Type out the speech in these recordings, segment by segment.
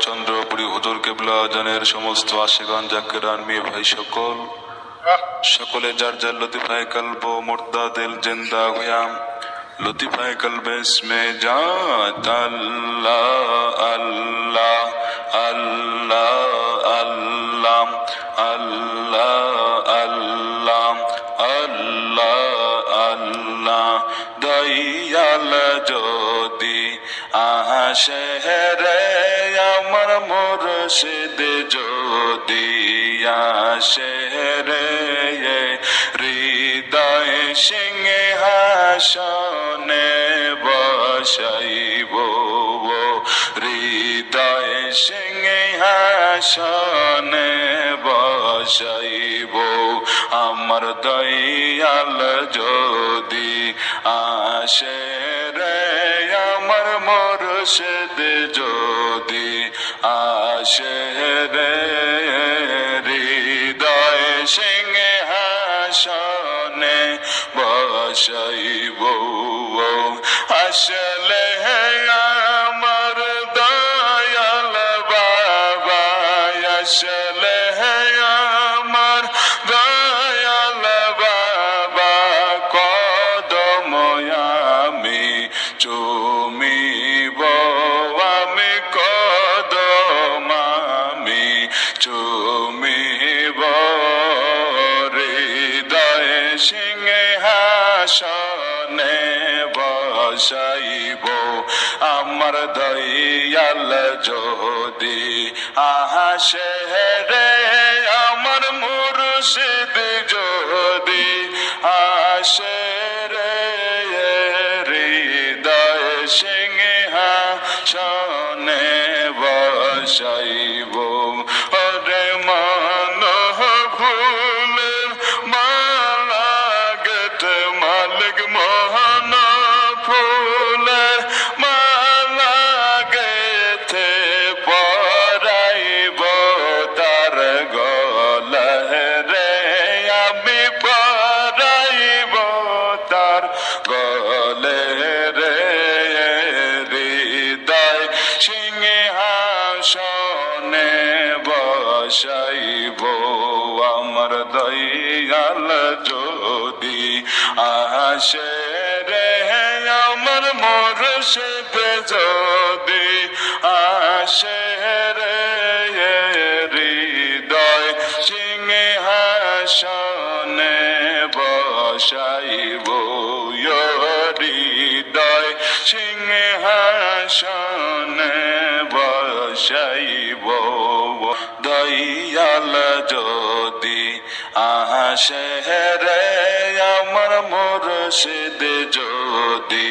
চন্দ্রপুরী হুজুর কেবলা জানের সমস্ত জাকেরান মেয়ে ভাই সকল। সকলে যার যার লতিফায় মুর্দা দিল জিন্দা জাত আল্লাহ আল্লাহ আল্লাহ আল্লাহ আল্লাহ আল্লাহ আল্লাহ আল্লাহ যদি আসে রে আমার মুর্শিদ যদি আসে রে হৃদয় সিংহে হাসনে বসাইব হৃদয় সিংহে হাসনে বসাইব। আমার দয়াল যদি আসে রে মুর্শিদ যদি আসে রে হৃদয় সিংহে হাসনে বসাইব আসলে বসাইব আমার দয়াল যদি আহাসে রে আমার মুর্শিদ যদি আসে রে সিংহে হাসনে বসাইব বসাইব আমার দয়াল যদি আসে রে আমার মোরশেদ যদি আসে রে হৃদয় সিংহাসনে বসাইব হৃদয় সিংহাসনে বসাইব। দয়াল যদি আসে রে, আমার মুর্শিদ যদি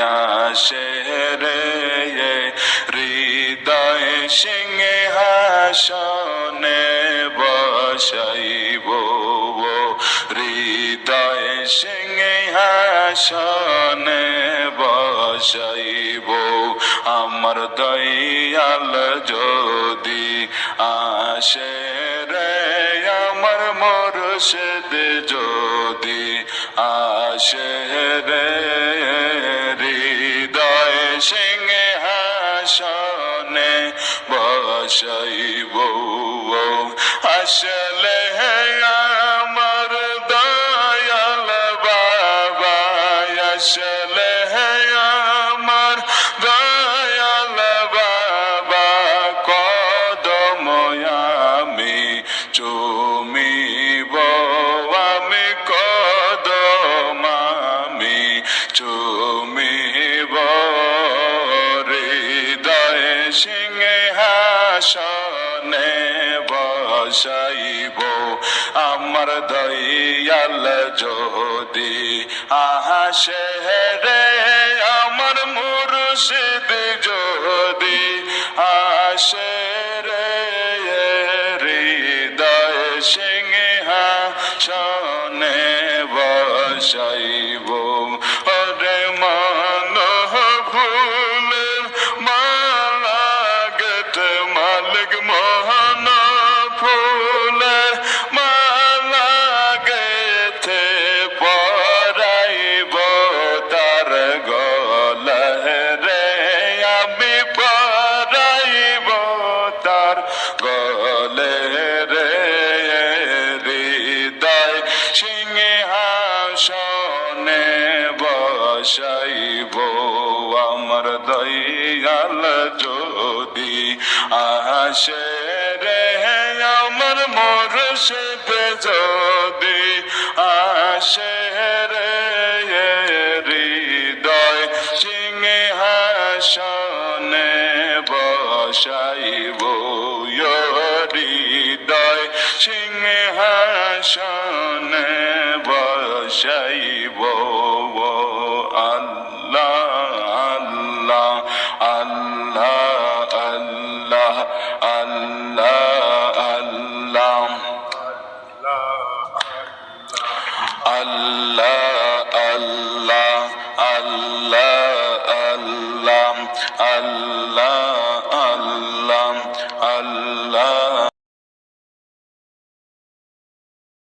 আসে রে হৃদয় সিংহাসনে বসাইব। হৃদয় সিংহাসনে বসাইব, আমার দয়াল যদি আসে রে, আমার মুর্শিদ যদি আসে রে। হৃদয় সিংহাসনে বসাইব, আসলে সিংহাসনে বসাইব। আমার দয়াল যদি আহাসে রে, আমার মুর্শিদ যদি আসে রে, হৃদয় সিংহাসনে বসাইব। মনে বসাইব আমার দয়াল যদি আসে রে আমার মর সে যদি আসে রে হৃদয় সিংহে হাসনে বসাইব হৃদয় সিংহে হাসনে বসাই আল্লাহ